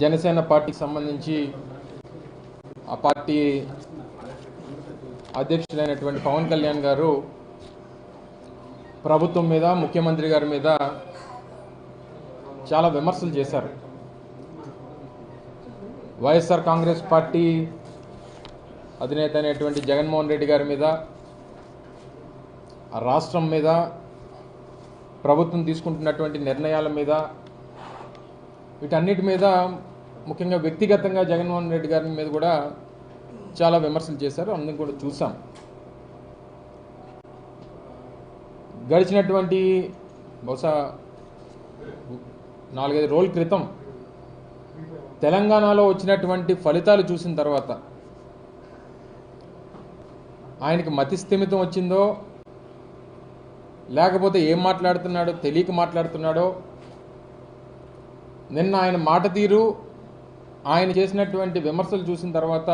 జనసేన పార్టీకి సంబంధించి ఆ పార్టీ అధ్యక్షులైనటువంటి పవన్ కళ్యాణ్ గారు ప్రభుత్వం మీద ముఖ్యమంత్రి గారి మీద చాలా విమర్శలు చేశారు. వైఎస్ఆర్ కాంగ్రెస్ పార్టీ అధినేత అయినటువంటి జగన్మోహన్ రెడ్డి గారి మీద రాష్ట్రం మీద ప్రభుత్వం తీసుకుంటున్నటువంటి నిర్ణయాల మీద వీటన్నిటి మీద ముఖ్యంగా వ్యక్తిగతంగా జగన్మోహన్ రెడ్డి గారి మీద కూడా చాలా విమర్శలు చేశారు. అందుకు కూడా చూసాం. గడిచినటువంటి బహుశా నాలుగైదు రోజుల క్రితం తెలంగాణలో వచ్చినటువంటి ఫలితాలు చూసిన తర్వాత ఆయనకి మతి స్థిమితం వచ్చిందో లేకపోతే ఏం మాట్లాడుతున్నాడో తెలియక మాట్లాడుతున్నాడో నిన్న ఆయన మాట తీరు ఆయన చేసినటువంటి విమర్శలు చూసిన తర్వాత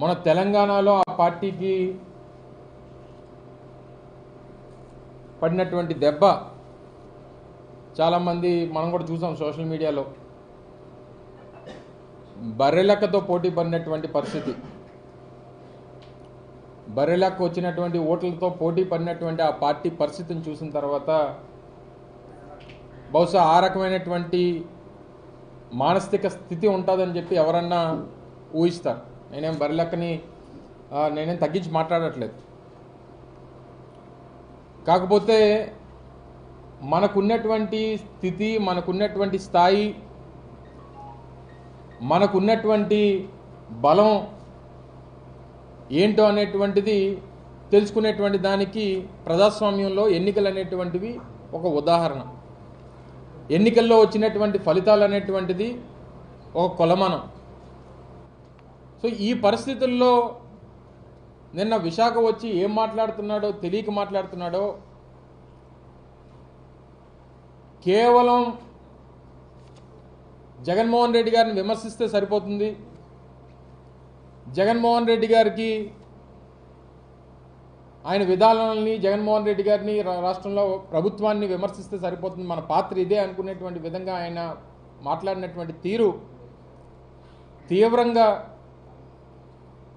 మన తెలంగాణలో ఆ పార్టీకి పడినటువంటి దెబ్బ చాలామంది మనం కూడా చూసాం సోషల్ మీడియాలో. బర్రెలెక్కతో పోటీ పడినటువంటి పరిస్థితి. బర్రెలెక్క వచ్చినటువంటి ఓట్లతో పోటీ పడినటువంటి ఆ పార్టీ పరిస్థితిని చూసిన తర్వాత బహుశా ఆ రకమైనటువంటి మానసిక స్థితి ఉంటుందని చెప్పి ఎవరన్నా ఊహిస్తారు. నేనేం బరిలెక్కని నేనేం తగ్గించి మాట్లాడట్లేదు. కాకపోతే మనకున్నటువంటి స్థితి మనకున్నటువంటి స్థాయి మనకున్నటువంటి బలం ఏంటో అనేటువంటిది తెలుసుకునేటువంటి దానికి ప్రజాస్వామ్యంలో ఎన్నికలు అనేటువంటివి ఒక ఉదాహరణ. ఎన్నికల్లో వచ్చినటువంటి ఫలితాలు అనేటువంటిది ఒక కొలమానం. సో ఈ పరిస్థితుల్లో నిన్న విశాఖ వచ్చి ఏం మాట్లాడుతున్నాడో తెలియక మాట్లాడుతున్నాడో కేవలం జగన్మోహన్ రెడ్డి గారిని విమర్శిస్తే సరిపోతుంది. జగన్మోహన్ రెడ్డి గారికి ఆయన విధానాలని జగన్మోహన్ రెడ్డి గారిని రా- రాష్ట్రంలో ప్రభుత్వాన్ని విమర్శిస్తే సరిపోతుంది. మన పాత్ర ఇదే అనుకునేటువంటి విధంగా ఆయన మాట్లాడినటువంటి తీరు తీవ్రంగా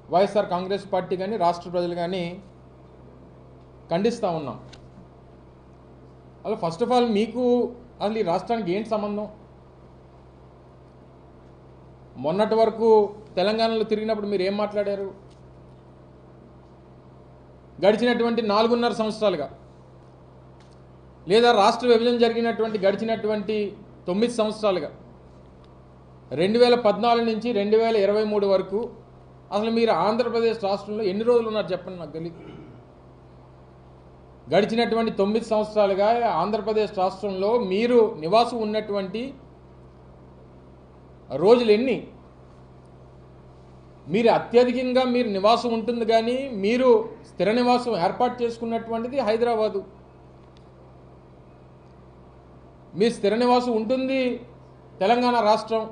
వైఎస్ఆర్ కాంగ్రెస్ పార్టీ కానీ రాష్ట్ర ప్రజలు కానీ ఖండిస్తూ ఉన్నాం. అలా ఫస్ట్ ఆఫ్ ఆల్ మీకు అసలు ఈ రాష్ట్రానికి ఏంటి సంబంధం? మొన్నటి వరకు తెలంగాణలో తిరిగినప్పుడు మీరు ఏం మాట్లాడారు? గడిచినటువంటి నాలుగున్నర సంవత్సరాలుగా లేదా రాష్ట్ర విభజన జరిగినటువంటి గడిచినటువంటి తొమ్మిది సంవత్సరాలుగా. రెండు వేల పద్నాలుగు నుంచి రెండు వేల ఇరవై మూడు వరకు అసలు మీరు ఆంధ్రప్రదేశ్ రాష్ట్రంలో ఎన్ని రోజులు ఉన్నారు చెప్పండి నాకు తెలియదు గడిచినటువంటి తొమ్మిది సంవత్సరాలుగా ఆంధ్రప్రదేశ్ రాష్ట్రంలో మీరు నివాసం ఉన్నటువంటి రోజులు ఎన్ని? మీరు అత్యధికంగా మీరు నివాసం ఉంటుంది కానీ మీరు స్థిర నివాసం ఏర్పాటు చేసుకున్నటువంటిది హైదరాబాదు. మీ స్థిర నివాసం ఉంటుంది తెలంగాణ రాష్ట్రం.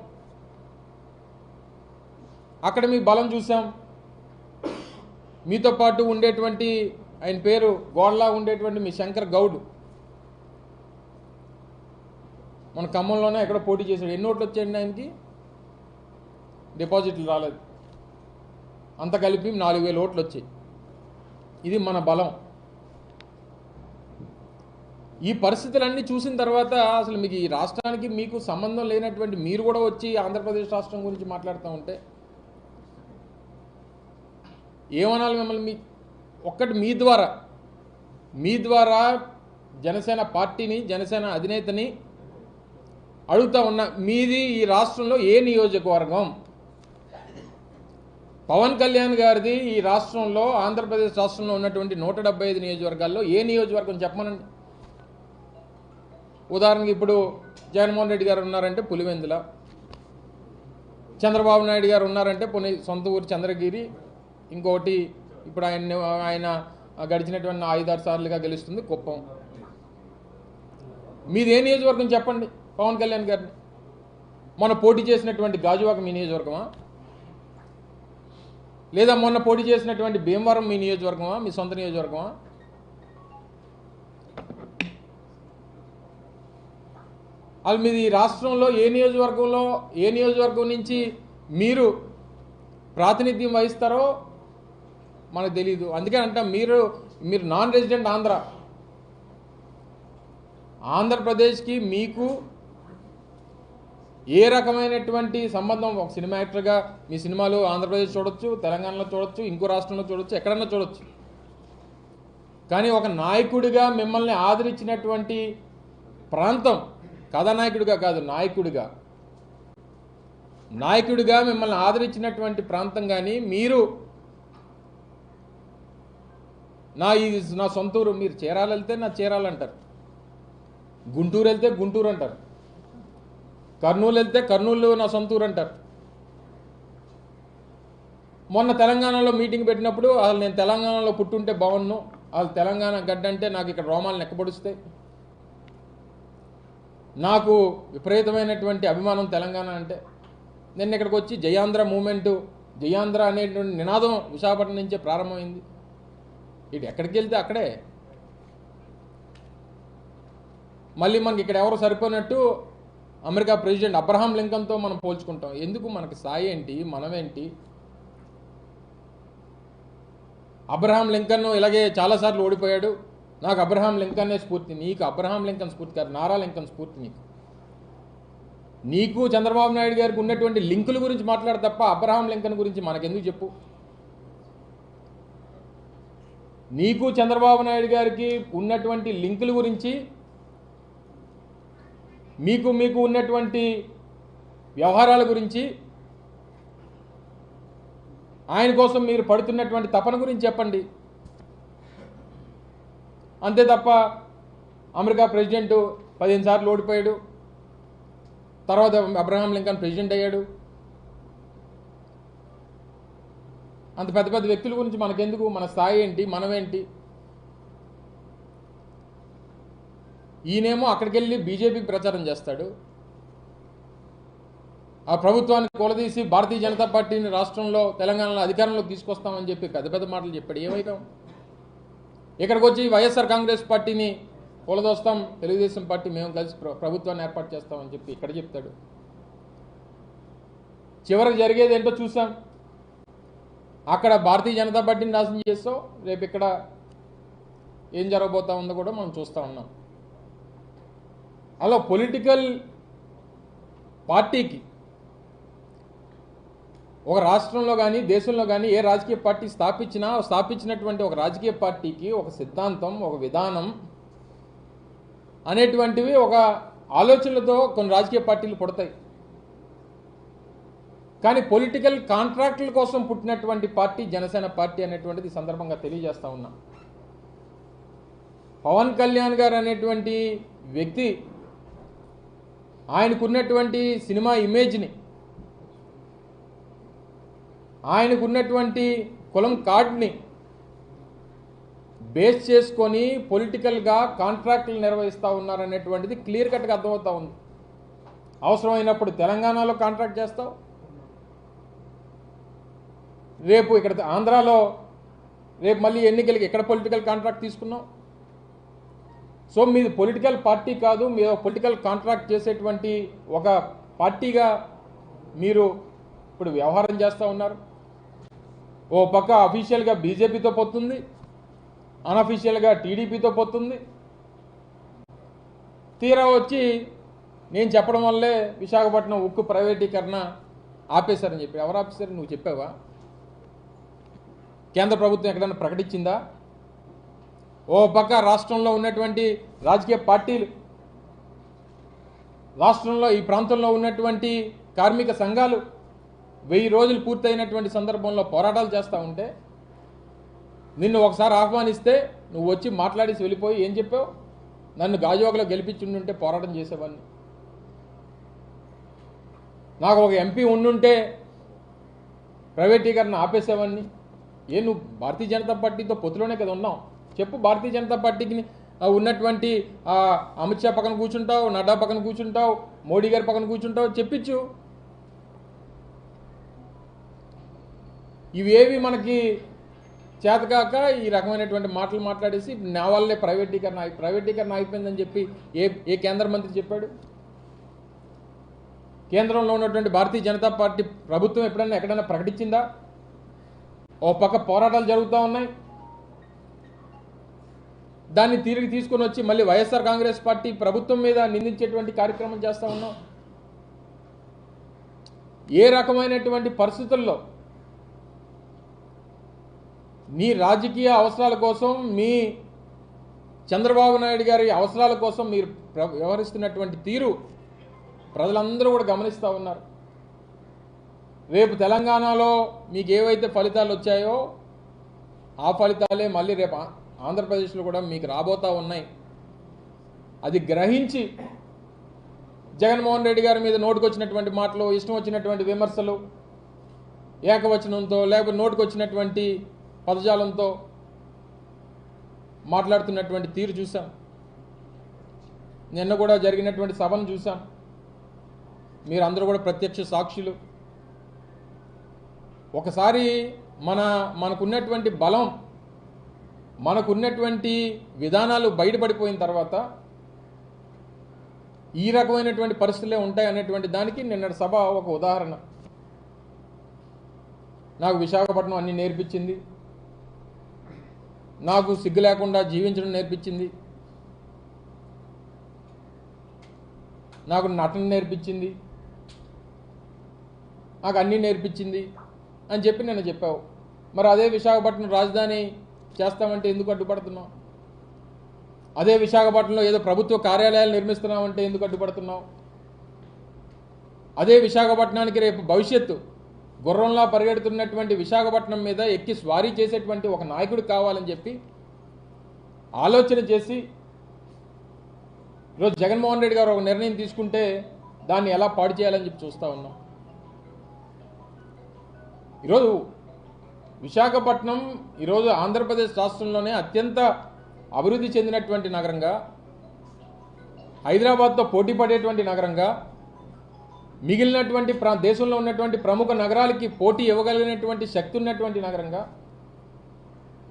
అక్కడ మీ బలం చూసాం మీతో పాటు ఉండేటువంటి ఆయన పేరు గోడలా ఉండేటువంటి మీ శంకర్ గౌడ్. మన ఖమ్మంలోనే ఎక్కడ పోటీ చేశాడు. ఎన్ని ఓట్లు వచ్చాయండి ఆయనకి? డిపాజిట్లు రాలేదు. అంత కలిపి నాలుగు వేల ఓట్లు వచ్చాయి. ఇది మన బలం. ఈ పరిస్థితులన్నీ చూసిన తర్వాత అసలు మీకు ఈ రాష్ట్రానికి మీకు సంబంధం లేనటువంటి మీరు కూడా వచ్చి ఆంధ్రప్రదేశ్ రాష్ట్రం గురించి మాట్లాడుతూ ఉంటే ఏమనాలి మిమ్మల్ని మీ ఒక్కటి మీ ద్వారా. మీ ద్వారా జనసేన పార్టీని జనసేన అధినేతని అడుగుతా ఉన్నా మీది ఈ రాష్ట్రంలో ఏ నియోజకవర్గం? పవన్ కళ్యాణ్ గారిది ఈ రాష్ట్రంలో ఆంధ్రప్రదేశ్ రాష్ట్రంలో ఉన్నటువంటి నూట డెబ్బై ఐదు నియోజకవర్గాల్లో ఏ నియోజకవర్గం చెప్పమనండి? ఉదాహరణకి ఇప్పుడు జగన్మోహన్ రెడ్డి గారు ఉన్నారంటే పులివెందుల చంద్రబాబు నాయుడు గారు ఉన్నారంటే పుని సొంత ఊరు చంద్రగిరి ఇంకోటి ఇప్పుడు ఆయన ఆయన గడిచినటువంటి ఐదారు సార్లుగా గెలుస్తుంది కుప్పం. మీది ఏ నియోజకవర్గం చెప్పండి పవన్ కళ్యాణ్ గారిని మనం పోటీ చేసినటువంటి గాజువాక మీ నియోజకవర్గమా? లేదా మొన్న పోటీ చేసినటువంటి భీమవరం మీ నియోజకవర్గమా మీ సొంత నియోజకవర్గమా? అది మీది ఈ రాష్ట్రంలో ఏ నియోజకవర్గంలో ఏ నియోజకవర్గం నుంచి మీరు ప్రాతినిధ్యం వహిస్తారో మనకు తెలియదు అందుకే అంటాం మీరు మీరు నాన్ రెసిడెంట్ ఆంధ్ర. ఆంధ్రప్రదేశ్కి మీకు ఏ రకమైనటువంటి సంబంధం ఒక సినిమా యాక్టర్గా మీ సినిమాలు ఆంధ్రప్రదేశ్ చూడొచ్చు తెలంగాణలో చూడొచ్చు ఇంకో రాష్ట్రంలో చూడొచ్చు ఎక్కడన్నా చూడొచ్చు. కానీ ఒక నాయకుడిగా మిమ్మల్ని ఆదరించినటువంటి ప్రాంతం కథానాయకుడిగా కాదు నాయకుడిగా. నాయకుడిగా మిమ్మల్ని ఆదరించినటువంటి ప్రాంతం కానీ మీరు నా ఇది నా సొంత ఊరు మీరు చీరాలు వెళ్తే నా చీరాలు అంటారు గుంటూరు వెళ్తే గుంటూరు అంటారు. కర్నూలు వెళ్తే కర్నూలు నా సొంతూరు అంటారు. మొన్న తెలంగాణలో మీటింగ్ పెట్టినప్పుడు అసలు నేను తెలంగాణలో పుట్టుంటే బాగున్ను. అసలు తెలంగాణ గడ్డ అంటే నాకు ఇక్కడ రోమాలు నెక్కబడుస్తాయి. నాకు విపరీతమైనటువంటి అభిమానం తెలంగాణ అంటే. నేను ఇక్కడికి వచ్చి జయాంధ్ర మూమెంటు జయాంధ్ర అనేటువంటి నినాదం విశాఖపట్నం నుంచే ప్రారంభమైంది. ఇటు ఎక్కడికి వెళ్తే అక్కడే. మళ్ళీ మనకి ఇక్కడ ఎవరు సరిపోయినట్టు అమెరికా ప్రెసిడెంట్ అబ్రహాం లింకన్తో మనం పోల్చుకుంటాం. ఎందుకు మనకి స్థాయి ఏంటి మనమేంటి అబ్రహాం లింకన్ ఇలాగే చాలాసార్లు ఓడిపోయాడు. నాకు అబ్రహాం లింకన్నే స్ఫూర్తి నీకు అబ్రహాం లింకన్ స్ఫూర్తి కాదు నారా లింకన్ స్ఫూర్తి నీకు. నీకు చంద్రబాబు నాయుడు గారికి ఉన్నటువంటి లింకుల గురించి మాట్లాడు తప్ప అబ్రహాం లింకన్ గురించి మనకెందుకు చెప్పు? నీకు చంద్రబాబు నాయుడు గారికి ఉన్నటువంటి లింకుల గురించి మీకు మీకు ఉన్నటువంటి వ్యవహారాల గురించి ఆయన కోసం మీరు పడుతున్నటువంటి తపన గురించి చెప్పండి. అంతే తప్ప అమెరికా ప్రెసిడెంట్ పదిహేను సార్లు ఓడిపోయాడు. తర్వాత అబ్రహాం లింకన్ ప్రెసిడెంట్ అయ్యాడు. అంత పెద్ద పెద్ద వ్యక్తుల గురించి మనకెందుకు? మన స్థాయి ఏంటి? మనమేంటి? ఈయనేమో అక్కడికి వెళ్ళి బీజేపీకి ప్రచారం చేస్తాడు. ఆ ప్రభుత్వాన్ని కూలదీసి భారతీయ జనతా పార్టీని రాష్ట్రంలో తెలంగాణలో అధికారంలోకి తీసుకొస్తామని చెప్పి పెద్ద పెద్ద మాటలు చెప్పాడు. ఏమైతాం ఇక్కడికి వచ్చి వైఎస్ఆర్ కాంగ్రెస్ పార్టీని కూలదోస్తాం తెలుగుదేశం పార్టీ మేము కలిసి ప్ర- ప్రభుత్వాన్ని ఏర్పాటు చేస్తామని చెప్పి ఇక్కడ చెప్తాడు. చివరికి జరిగేది ఏంటో చూసాం. అక్కడ భారతీయ జనతా పార్టీని నాశనం చేస్తాం రేపు ఇక్కడ ఏం జరగబోతా ఉందో కూడా మనం చూస్తూ ఉన్నాం. అలా పొలిటికల్ పార్టీకి ఒక రాష్ట్రంలో కానీ దేశంలో కానీ ఏ రాజకీయ పార్టీ స్థాపించినా స్థాపించినటువంటి ఒక రాజకీయ పార్టీకి ఒక సిద్ధాంతం ఒక విధానం అనేటువంటివి ఒక ఆలోచనలతో కొన్ని రాజకీయ పార్టీలు పుడతాయి. కానీ పొలిటికల్ కాంట్రాక్టుల కోసం పుట్టినటువంటి పార్టీ జనసేన పార్టీ అనేటువంటిది సందర్భంగా తెలియజేస్తూ ఉన్నా. పవన్ కళ్యాణ్ గారు అనేటువంటి వ్యక్తి ఆయనకున్నటువంటి సినిమా ఇమేజ్ని ఆయనకున్నటువంటి కులం కార్డ్ని బేస్ చేసుకొని పొలిటికల్గా కాంట్రాక్టులు నిర్వహిస్తూ ఉన్నారనేటువంటిది క్లియర్ కట్గా అర్థమవుతూ ఉంది. అవసరమైనప్పుడు తెలంగాణలో కాంట్రాక్ట్ చేస్తావు? రేపు ఇక్కడ ఆంధ్రాలో రేపు మళ్ళీ ఎన్నికలకి ఎక్కడ పొలిటికల్ కాంట్రాక్ట్ తీసుకున్నావు? సో మీది పొలిటికల్ పార్టీ కాదు మీరు పొలిటికల్ కాంట్రాక్ట్ చేసేటువంటి ఒక పార్టీగా మీరు ఇప్పుడు వ్యవహారం చేస్తూ ఉన్నారు. ఓ పక్క అఫీషియల్గా బీజేపీతో పోతుంది అన్అఫీషియల్గా టీడీపీతో పోతుంది. తీరా వచ్చి నేను చెప్పడం వల్లే విశాఖపట్నం ఉక్కు ప్రైవేటీకరణ ఆపేశారని చెప్పి. ఎవరు ఆపేశారు? నువ్వు చెప్పావా? కేంద్ర ప్రభుత్వం ఎక్కడైనా ప్రకటించిందా? ఓ పక్క రాష్ట్రంలో ఉన్నటువంటి రాజకీయ పార్టీలు రాష్ట్రంలో ఈ ప్రాంతంలో ఉన్నటువంటి కార్మిక సంఘాలు వెయ్యి రోజులు పూర్తయినటువంటి సందర్భంలో పోరాటాలు చేస్తూ ఉంటే నిన్ను ఒకసారి ఆహ్వానిస్తే నువ్వు వచ్చి మాట్లాడేసి వెళ్ళిపోయి ఏం చెప్పావు? నన్ను గాజువాకలో గెలిపించుంటే పోరాటం చేసేవాడిని. నాకు ఒక ఎంపీ ఉండుంటే ప్రైవేటీకరణ ఆపేసేవాడిని. ఏ నువ్వు భారతీయ జనతా పార్టీతో పొత్తులోనే కదా ఉన్నావు? చెప్పు భారతీయ జనతా పార్టీకి ఉన్నటువంటి అమిత్ షా పక్కన కూర్చుంటావు నడ్డా పక్కన కూర్చుంటావు మోడీ గారి పక్కన కూర్చుంటావు చెప్పించు ఇవేవి మనకి చేతకాక ఈ రకమైనటువంటి మాటలు మాట్లాడేసి నా వల్లే ప్రైవేటీకరణ ప్రైవేటీకరణ అయిపోయిందని చెప్పి ఏ ఏ కేంద్ర మంత్రి చెప్పాడు? కేంద్రంలో ఉన్నటువంటి భారతీయ జనతా పార్టీ ప్రభుత్వం ఎప్పుడైనా ఎక్కడైనా ప్రకటించిందా? ఓ పక్క పోరాటాలు జరుగుతూ ఉన్నాయి. దాన్ని తిరిగి తీసుకొని వచ్చి మళ్ళీ వైఎస్ఆర్ కాంగ్రెస్ పార్టీ ప్రభుత్వం మీద నిందించేటువంటి కార్యక్రమం చేస్తూ ఉన్నాం. ఏ రకమైనటువంటి పరిస్థితుల్లో నీ రాజకీయ అవసరాల కోసం మీ చంద్రబాబు నాయుడు గారి అవసరాల కోసం మీరు వ్యవహరిస్తున్నటువంటి తీరు ప్రజలందరూ కూడా గమనిస్తూ ఉన్నారు. రేపు తెలంగాణలో మీకు ఏవైతే ఫలితాలు వచ్చాయో ఆ ఫలితాలే మళ్ళీ రేపు ఆంధ్రప్రదేశ్లో కూడా మీకు రాబోతా ఉన్నాయి. అది గ్రహించి జగన్మోహన్ రెడ్డి గారి మీద నోటుకొచ్చినటువంటి మాటలు ఇష్టం వచ్చినటువంటి విమర్శలు ఏకవచనంతో లేకపోతే నోటుకొచ్చినటువంటి పదజాలంతో మాట్లాడుతున్నటువంటి తీరు చూసాం నిన్న కూడా జరిగినటువంటి సభను చూసాం మీరందరూ కూడా ప్రత్యక్ష సాక్షులు. ఒకసారి మన మనకున్నటువంటి బలం మనకున్నటువంటి విధానాలు బయటపడిపోయిన తర్వాత ఈ రకమైనటువంటి పరిస్థితులే ఉంటాయి అనేటువంటి దానికి నిన్నటి సభ ఒక ఉదాహరణ. నాకు విశాఖపట్నం అన్ని నేర్పించింది. నాకు సిగ్గు లేకుండా జీవించడం నేర్పించింది. నాకు నటన నేర్పించింది. నాకు అన్నీ నేర్పించింది అని చెప్పి నేను చెప్పావు. మరి అదే విశాఖపట్నం రాజధాని చేస్తామంటే ఎందుకు అడ్డుపడుతున్నాం అదే విశాఖపట్నంలో ఏదో ప్రభుత్వ కార్యాలయాలు నిర్మిస్తున్నామంటే ఎందుకు అడ్డుపడుతున్నాం అదే విశాఖపట్నానికి రేపు భవిష్యత్తు గుర్రంలా పరిగెడుతున్నటువంటి విశాఖపట్నం మీద ఎక్కి స్వారీ చేసేటువంటి ఒక నాయకుడు కావాలని చెప్పి ఆలోచన చేసి ఈరోజు జగన్మోహన్ రెడ్డి గారు ఒక నిర్ణయం తీసుకుంటే దాన్ని ఎలా పాడు చేయాలని చెప్పి చూస్తూ ఉన్నాం. ఈరోజు విశాఖపట్నం ఈరోజు ఆంధ్రప్రదేశ్ రాష్ట్రంలోనే అత్యంత అభివృద్ధి చెందినటువంటి నగరంగా హైదరాబాద్తో పోటీ పడేటువంటి నగరంగా మిగిలినటువంటి ప్రా దేశంలో ఉన్నటువంటి ప్రముఖ నగరాలకి పోటీ ఇవ్వగలిగినటువంటి శక్తి ఉన్నటువంటి నగరంగా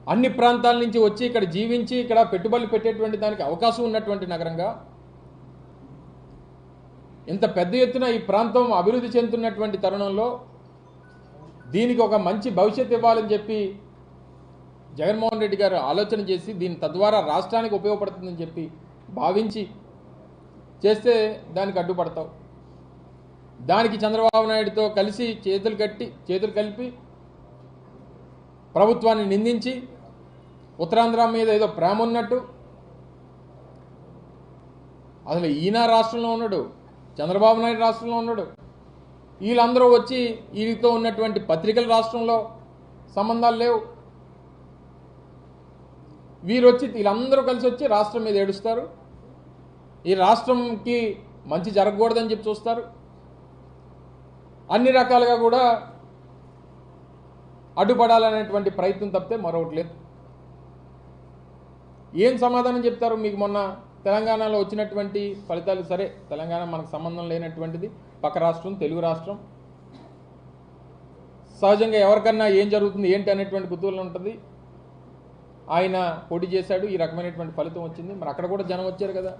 అన్ని ప్రాంతాల నుంచి వచ్చి ఇక్కడ జీవించి ఇక్కడ పెట్టుబడులు పెట్టేటువంటి దానికి అవకాశం ఉన్నటువంటి నగరంగా ఇంత పెద్ద ఎత్తున ఈ ప్రాంతం అభివృద్ధి చెందుతున్నటువంటి తరుణంలో దీనికి ఒక మంచి భవిష్యత్తు ఇవ్వాలని చెప్పి జగన్మోహన్ రెడ్డి గారు ఆలోచన చేసి దీని తద్వారా రాష్ట్రానికి ఉపయోగపడుతుందని చెప్పి భావించి చేస్తే దానికి అడ్డుపడతావు. దానికి చంద్రబాబు నాయుడుతో కలిసి చేతులు కట్టి చేతులు కలిపి ప్రభుత్వాన్ని నిందించి ఉత్తరాంధ్ర మీద ఏదో ప్రేమ ఉన్నట్టు అసలు ఈయన రాష్ట్రంలో ఉన్నాడు చంద్రబాబు నాయుడు రాష్ట్రంలో ఉన్నాడు వీళ్ళందరూ వచ్చి వీరితో ఉన్నటువంటి పత్రికల రాష్ట్రంలో సంబంధాలు లేవు. వీరు వచ్చి వీళ్ళందరూ కలిసి వచ్చి రాష్ట్రం మీద ఏడుస్తారు. ఈ రాష్ట్రంకి మంచి జరగకూడదని చెప్పి చూస్తారు. అన్ని రకాలుగా కూడా అడ్డుపడాలనేటువంటి ప్రయత్నం తప్పితే మరొకటి లేదు. ఏం సమాధానం చెప్తారు? మీకు మొన్న తెలంగాణలో వచ్చినటువంటి ఫలితాలు సరే తెలంగాణ మనకు సంబంధం లేనటువంటిది. పక్క రాష్ట్రం తెలుగు రాష్ట్రం. సహజంగా ఎవరికన్నా ఏం జరుగుతుంది ఏంటి అనేటువంటి కుతూహలం ఉంటుంది. ఆయన పోటీ చేశాడు ఈ రకమైనటువంటి ఫలితం వచ్చింది. మరి అక్కడ కూడా జనం వచ్చారు కదా.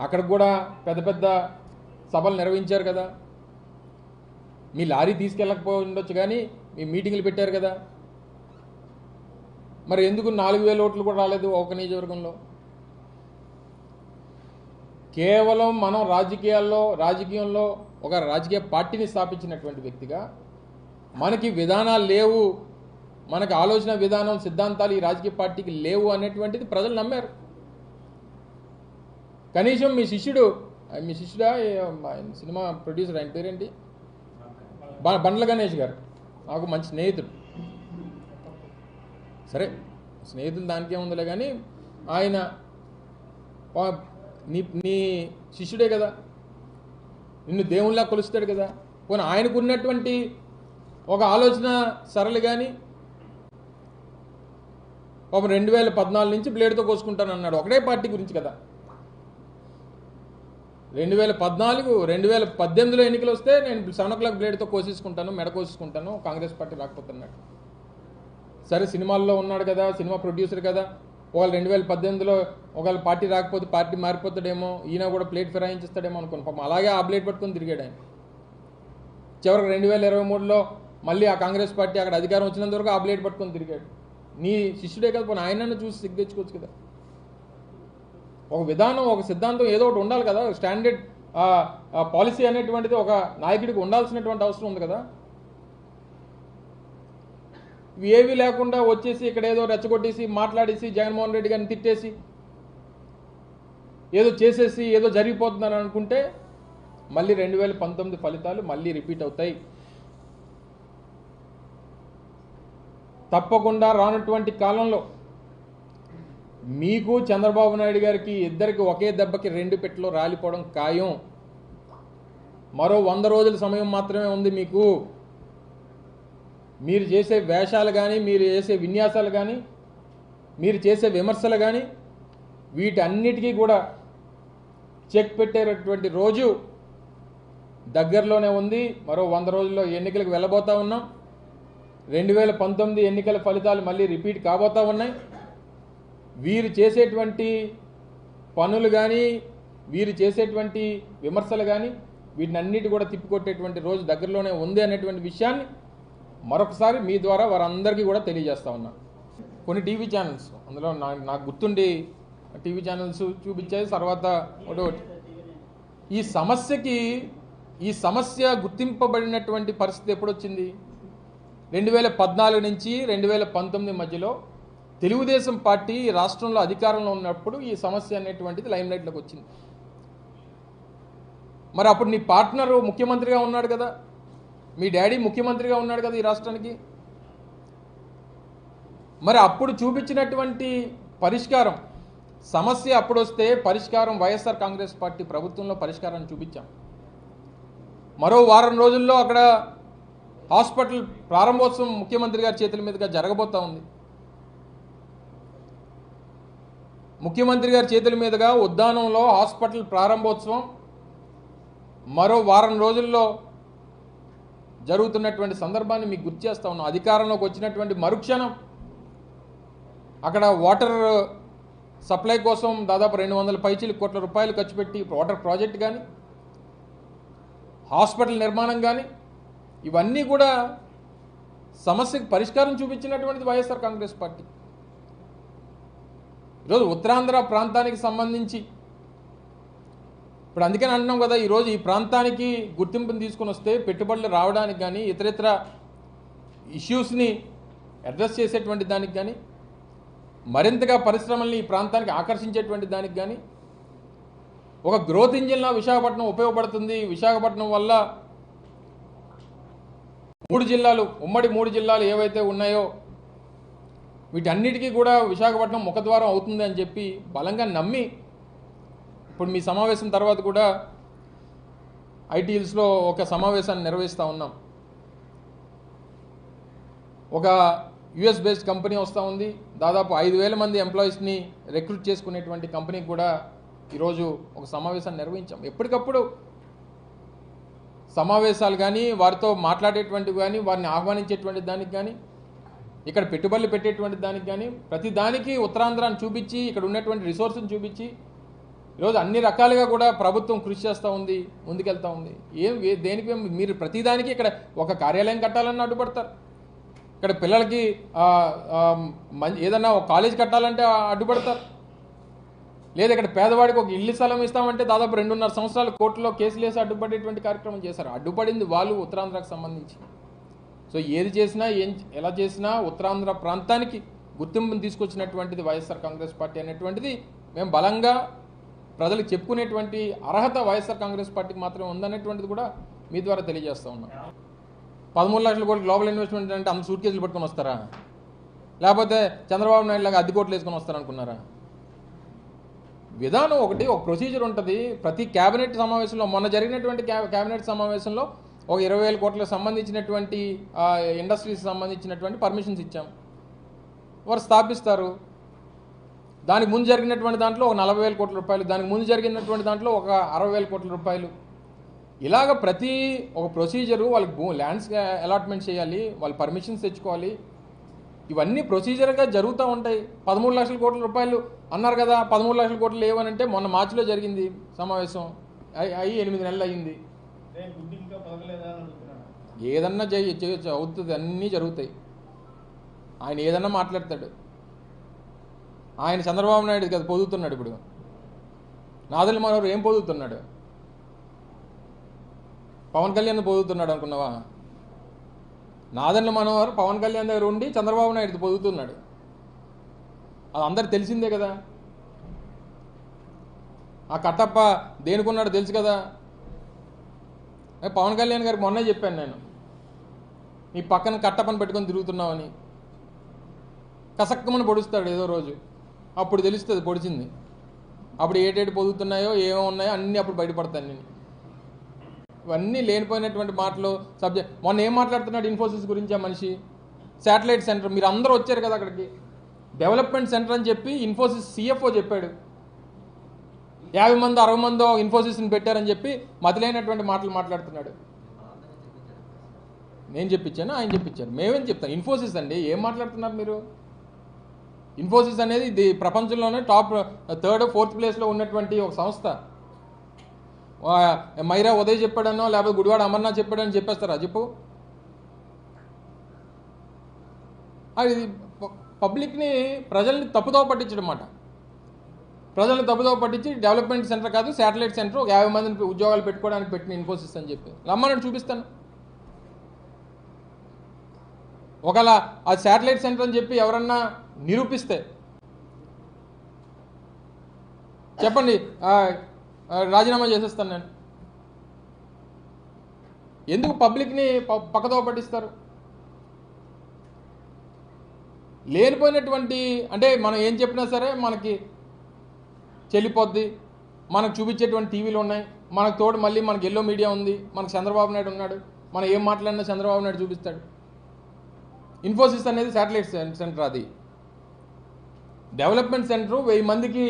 అక్కడ కూడా పెద్ద పెద్ద సభలు నిర్వహించారు కదా. మీ లారీ తీసుకెళ్ళకపోయి ఉండొచ్చు కానీ మీ మీటింగ్లు పెట్టారు కదా. మరి ఎందుకు నాలుగు వేల ఓట్లు కూడా రాలేదు ఒక నియోజకవర్గంలో? కేవలం మనం రాజకీయాల్లో రాజకీయంలో ఒక రాజకీయ పార్టీని స్థాపించినటువంటి వ్యక్తిగా మనకి విధానాలు లేవు మనకి ఆలోచన విధానం సిద్ధాంతాలు ఈ రాజకీయ పార్టీకి లేవు అనేటువంటిది ప్రజలు నమ్మారు. కనీసం మీ శిష్యుడు మీ శిష్యుడా సినిమా ప్రొడ్యూసర్ ఆయన పేరేంటి? బ- బండ్ల గణేష్ గారు. నాకు మంచి స్నేహితుడు. సరే స్నేహితులు దానికే ఉందిలే కానీ ఆయన నీ నీ శిష్యుడే కదా. నిన్ను దేవుళ్ళ కొలుస్తాడు కదా. పోనీ ఆయనకు ఉన్నటువంటి ఒక ఆలోచన సరళి కానీ ఒక రెండు వేల పద్నాలుగు నుంచి బ్లేడ్తో కోసుకుంటాను అన్నాడు. ఒకటే పార్టీ గురించి కదా. రెండు వేల పద్నాలుగు రెండు వేల పద్దెనిమిదిలో ఎన్నికలు వస్తే నేను సెవెన్ ఓ క్లాక్ బ్లేడ్తో కోసేసుకుంటాను మెడ కోసేసుకుంటాను కాంగ్రెస్ పార్టీ రాకపోతున్నాడు సరే సినిమాల్లో ఉన్నాడు కదా సినిమా ప్రొడ్యూసర్ కదా. ఒకవేళ రెండు వేల పద్దెనిమిదిలో ఒకవేళ పార్టీ రాకపోతే పార్టీ మారిపోతాడేమో ఈయన కూడా ప్లేట్ ఫిరాయించేస్తాడేమో అనుకుని. పాపం అలాగే ఆ ప్లేట్ పట్టుకొని తిరిగాడు ఆయన. చివరికి రెండు వేల ఇరవై మూడులో మళ్ళీ ఆ కాంగ్రెస్ పార్టీ అక్కడ అధికారం వచ్చినంత వరకు ఆ ప్లేట్ పట్టుకొని తిరిగాడు. నీ శిష్యుడే కదా పోనీ ఆయనను చూసి సిగ్గు తెచ్చుకోవచ్చు కదా. ఒక విధానం ఒక సిద్ధాంతం ఏదో ఒకటి ఉండాలి కదా. స్టాండర్డ్ పాలసీ అనేటువంటిది ఒక నాయకుడికి ఉండాల్సినటువంటి అవసరం ఉంది కదా. ఏవి లేకుండా వచ్చేసి ఇక్కడ ఏదో రెచ్చగొట్టేసి మాట్లాడేసి జగన్మోహన్ రెడ్డి గారిని తిట్టేసి ఏదో చేసేసి ఏదో జరిగిపోతుందని అనుకుంటే మళ్ళీ రెండు వేల పంతొమ్మిది ఫలితాలు మళ్ళీ రిపీట్ అవుతాయి. తప్పకుండా రానటువంటి కాలంలో మీకు చంద్రబాబు నాయుడు గారికి ఇద్దరికి ఒకే దెబ్బకి రెండు పెట్టెలు రాలిపోవడం ఖాయం. మరో వంద రోజుల సమయం మాత్రమే ఉంది మీకు. మీరు చేసే వేషాలు కానీ మీరు చేసే విన్యాసాలు కానీ మీరు చేసే విమర్శలు కానీ వీటన్నిటికీ కూడా చెక్ పెట్టేటటువంటి రోజు దగ్గరలోనే ఉంది. మరో వంద రోజుల్లో ఎన్నికలకు వెళ్ళబోతా ఉన్నాం. రెండు వేల పంతొమ్మిది ఎన్నికల ఫలితాలు మళ్ళీ రిపీట్ కాబోతా ఉన్నాయి. వీరు చేసేటువంటి పనులు కానీ వీరు చేసేటువంటి విమర్శలు కానీ వీటినన్నిటి కూడా తిప్పికొట్టేటువంటి రోజు దగ్గరలోనే ఉంది అనేటువంటి విషయాన్ని మరొకసారి మీ ద్వారా వారందరికీ కూడా తెలియజేస్తా ఉన్నా. కొన్ని టీవీ ఛానల్స్ అందులో నా నాకు గుర్తుండి టీవీ ఛానల్స్ చూపించాయి తర్వాత ఒకటి ఈ సమస్యకి ఈ సమస్య గుర్తింపబడినటువంటి పరిస్థితి ఎప్పుడొచ్చింది? రెండు వేల పద్నాలుగు నుంచి రెండు వేల పంతొమ్మిది మధ్యలో తెలుగుదేశం పార్టీ రాష్ట్రంలో అధికారంలో ఉన్నప్పుడు ఈ సమస్య అనేటువంటిది లైమ్ లైట్లోకి వచ్చింది. మరి అప్పుడు నీ పార్ట్నరు ముఖ్యమంత్రిగా ఉన్నాడు కదా. మీ డాడీ ముఖ్యమంత్రిగా ఉన్నాడు కదా ఈ రాష్ట్రానికి? మరి అప్పుడు చూపించినటువంటి పరిష్కారం సమస్య అప్పుడు వస్తే పరిష్కారం వైఎస్ఆర్ కాంగ్రెస్ పార్టీ ప్రభుత్వంలో పరిష్కారాన్ని చూపించాం. మరో వారం రోజుల్లో అక్కడ హాస్పిటల్ ప్రారంభోత్సవం ముఖ్యమంత్రి గారి చేతుల మీదుగా జరగబోతా ఉంది. ముఖ్యమంత్రి గారి చేతుల మీదుగా ఉద్దానంలో హాస్పిటల్ ప్రారంభోత్సవం మరో వారం రోజుల్లో జరుగుతున్నటువంటి సందర్భాన్ని మీకు గుర్తు చేస్తా ఉన్నాం. అధికారంలోకి వచ్చినటువంటి మరుక్షణం అక్కడ వాటర్ సప్లై కోసం దాదాపు రెండు వందల పైచీలు కోట్ల రూపాయలు ఖర్చు పెట్టి వాటర్ ప్రాజెక్ట్ కానీ హాస్పిటల్ నిర్మాణం కానీ ఇవన్నీ కూడా సమస్యకు పరిష్కారం చూపించినటువంటిది వైఎస్ఆర్ కాంగ్రెస్ పార్టీ. ఈరోజు ఉత్తరాంధ్ర ప్రాంతానికి సంబంధించి ఇప్పుడు అందుకని అంటున్నాం కదా ఈరోజు ఈ ప్రాంతానికి గుర్తింపుని తీసుకొని వస్తే పెట్టుబడులు రావడానికి కానీ ఇతరితర ఇష్యూస్ని అడ్రస్ చేసేటువంటి దానికి కానీ మరింతగా పరిశ్రమల్ని ఈ ప్రాంతానికి ఆకర్షించేటువంటి దానికి కానీ ఒక గ్రోత్ ఇంజిన్లా విశాఖపట్నం ఉపయోగపడుతుంది. విశాఖపట్నం వల్ల మూడు జిల్లాలు ఉమ్మడి మూడు జిల్లాలు ఏవైతే ఉన్నాయో వీటన్నిటికీ కూడా విశాఖపట్నం ముఖద్వారం అవుతుంది అని చెప్పి బలంగా నమ్మి ఇప్పుడు మీ సమావేశం తర్వాత కూడా ఐటీఎల్స్లో ఒక సమావేశాన్ని నిర్వహిస్తూ ఉన్నాం. ఒక యుఎస్ బేస్డ్ కంపెనీ వస్తూ ఉంది. దాదాపు ఐదు వేల మంది ఎంప్లాయీస్ని రిక్రూట్ చేసుకునేటువంటి కంపెనీకి కూడా ఈరోజు ఒక సమావేశాన్ని నిర్వహించాం. ఎప్పటికప్పుడు సమావేశాలు కానీ వారితో మాట్లాడేటువంటి కానీ వారిని ఆహ్వానించేటువంటి దానికి కానీ ఇక్కడ పెట్టుబడులు పెట్టేటువంటి దానికి కానీ ప్రతి దానికి ఉత్తరాంధ్రాన్ని చూపించి ఇక్కడ ఉన్నటువంటి రిసోర్స్ని చూపించి ఈరోజు అన్ని రకాలుగా కూడా ప్రభుత్వం కృషి చేస్తూ ఉంది ముందుకెళ్తూ ఉంది. ఏం దేనికి మీరు ప్రతిదానికి ఇక్కడ ఒక కార్యాలయం కట్టాలని అడ్డుపడతారు. ఇక్కడ పిల్లలకి ఏదన్నా ఒక కాలేజ్ కట్టాలంటే అడ్డుపడతారు. లేదా ఇక్కడ పేదవాడికి ఒక ఇల్లు స్థలం ఇస్తామంటే దాదాపు రెండున్నర సంవత్సరాలు కోర్టులో కేసులు వేసి అడ్డుపడేటువంటి కార్యక్రమం చేశారు. అడ్డుపడింది వాళ్ళు ఉత్తరాంధ్రకు సంబంధించి. సో ఏది చేసినా ఏం ఎలా చేసినా ఉత్తరాంధ్ర ప్రాంతానికి గుర్తింపును తీసుకొచ్చినటువంటిది వైఎస్ఆర్ కాంగ్రెస్ పార్టీ అనేటువంటిది మేము బలంగా ప్రజలకు చెప్పుకునేటువంటి అర్హత వైఎస్ఆర్ కాంగ్రెస్ పార్టీకి మాత్రమే ఉందనేటువంటిది కూడా మీ ద్వారా తెలియజేస్తా ఉన్నాం. పదమూడు లక్షల కోట్లు గ్లోబల్ ఇన్వెస్ట్మెంట్ అంటే అంత సూట్ కేసులు పట్టుకొని వస్తారా? లేకపోతే చంద్రబాబు నాయుడు లాగా అద్దె కోట్లు వేసుకొని వస్తారనుకున్నారా విధానం ఒకటి ఒక ప్రొసీజర్ ఉంటుంది. ప్రతి క్యాబినెట్ సమావేశంలో మొన్న జరిగినటువంటి క్యాబినెట్ సమావేశంలో ఒక ఇరవై వేల కోట్లకు సంబంధించినటువంటి ఇండస్ట్రీస్ సంబంధించినటువంటి పర్మిషన్స్ ఇచ్చాం. వారు స్థాపిస్తారు. దానికి ముందు జరిగినటువంటి దాంట్లో ఒక నలభై వేల కోట్ల రూపాయలు దానికి ముందు జరిగినటువంటి దాంట్లో ఒక అరవై వేల కోట్ల రూపాయలు. ఇలాగ ప్రతి ఒక ప్రొసీజరు వాళ్ళకి భూ ల్యాండ్స్ అలాట్మెంట్ చేయాలి వాళ్ళు పర్మిషన్స్ తెచ్చుకోవాలి. ఇవన్నీ ప్రొసీజర్గా జరుగుతూ ఉంటాయి. పదమూడు లక్షల కోట్ల రూపాయలు అన్నారు కదా పదమూడు లక్షల కోట్లు లేవనంటే మొన్న మార్చిలో జరిగింది సమావేశం. అయి అయి ఎనిమిది నెలలు అయ్యింది. అంటే ఏదన్నా చేయ చేయొచ్చు అవుతుంది అన్నీ జరుగుతాయి. ఆయన ఏదన్నా మాట్లాడతాడు. ఆయన చంద్రబాబు నాయుడు కదా పొదుగుతున్నాడు ఇప్పుడు. నాదల్ మనోహర్ ఏం పొదుగుతున్నాడు? పవన్ కళ్యాణ్ పొదుగుతున్నాడు అనుకున్నావా? నాదన్ల మనోహర్ పవన్ కళ్యాణ్ దగ్గర ఉండి చంద్రబాబు నాయుడు పొదుగుతున్నాడు. అది అందరికి తెలిసిందే కదా. ఆ కట్టప్ప దేనికున్నాడు తెలుసు కదా? పవన్ కళ్యాణ్ గారికి మొన్నే చెప్పాను నేను. మీ పక్కన కట్టప్పని పెట్టుకొని తిరుగుతున్నామని కసక్కమని పొడుస్తాడు ఏదో రోజు. అప్పుడు తెలుస్తుంది పొడిచింది. అప్పుడు ఏటేటి పొదుగుతున్నాయో ఏమో ఉన్నాయో అన్నీ అప్పుడు బయటపడతాను నేను. ఇవన్నీ లేనిపోయినటువంటి మాటలు సబ్జెక్ట్ మొన్న ఏం మాట్లాడుతున్నాడు ఇన్ఫోసిస్ గురించి ఆ మనిషి? శాటిలైట్ సెంటర్ మీరు అందరూ వచ్చారు కదా అక్కడికి. డెవలప్మెంట్ సెంటర్ అని చెప్పి ఇన్ఫోసిస్ సిఎఫ్ఓ చెప్పాడు. యాభై మంది అరవై మందో ఇన్ఫోసిస్ని పెట్టారని చెప్పి మతిలేనటువంటి మాటలు మాట్లాడుతున్నాడు. నేను చెప్పించాను? ఆయన చెప్పించాను మేమేం చెప్తాను ఇన్ఫోసిస్ అండి ఏం మాట్లాడుతున్నారు మీరు? ఇన్ఫోసిస్ అనేది ఇది ప్రపంచంలోనే టాప్ థర్డ్ ఫోర్త్ ప్లేస్లో ఉన్నటువంటి ఒక సంస్థ. మైరా ఉదయ్ చెప్పాడనో లేకపోతే గుడివాడ అమర్నాథ్ చెప్పాడని చెప్పేస్తారా? చెప్పు. అది ప- పబ్లిక్ని ప్రజల్ని తప్పుదోవ పట్టించడం అన్నమాట ప్రజల్ని తప్పుదోవ పట్టించి డెవలప్మెంట్ సెంటర్ కాదు శాటిలైట్ సెంటర్ ఒక యాభై మందిని ఉద్యోగాలు పెట్టుకోవడానికి పెట్టిన ఇన్ఫోసిస్ అని చెప్పి. రమ్మని చూపిస్తాను. ఒకవేళ ఆ శాటిలైట్ సెంటర్ అని చెప్పి ఎవరన్నా నిరూపిస్తే. చెప్పండి రాజీనామా చేసేస్తాను నేను. ఎందుకు పబ్లిక్ని ప- పక్కదో పట్టిస్తారు? లేనిపోయినటువంటి అంటే మనం ఏం చెప్పినా సరే మనకి చెల్లిపోద్ది. మనకు చూపించేటువంటి టీవీలు ఉన్నాయి. మనకు తోడు మళ్ళీ మనకి ఎల్లో మీడియా ఉంది. మనకు చంద్రబాబు నాయుడు ఉన్నాడు. మనం ఏం మాట్లాడినా చంద్రబాబు నాయుడు చూపిస్తాడు. ఇన్ఫోసిస్ అనేది శాటిలైట్ సెంటర్ అది. డెవలప్మెంట్ సెంటర్ వెయ్యి మందికి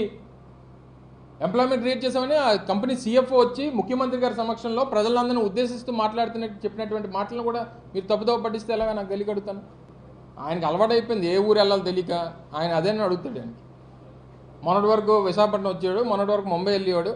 ఎంప్లాయ్మెంట్ క్రియేట్ చేసామని ఆ కంపెనీ సీఎఫ్ఓ వచ్చి ముఖ్యమంత్రి గారి సమక్షంలో ప్రజలందరినీ ఉద్దేశిస్తూ మాట్లాడుతున్నట్టు చెప్పినటువంటి మాటలను కూడా మీరు తప్పుదోవ పట్టిస్తే ఎలాగా నాకు తెలియక ఆయనకు ఆయనకి అలవాటు అయిపోయింది ఏ ఊరు వెళ్ళాలో తెలియక ఆయన అదే అడుగుతాడు ఆయనకి. మొన్నటి వరకు విశాఖపట్నం వచ్చాడు మొన్నటి వరకు ముంబై వెళ్ళేవాడు.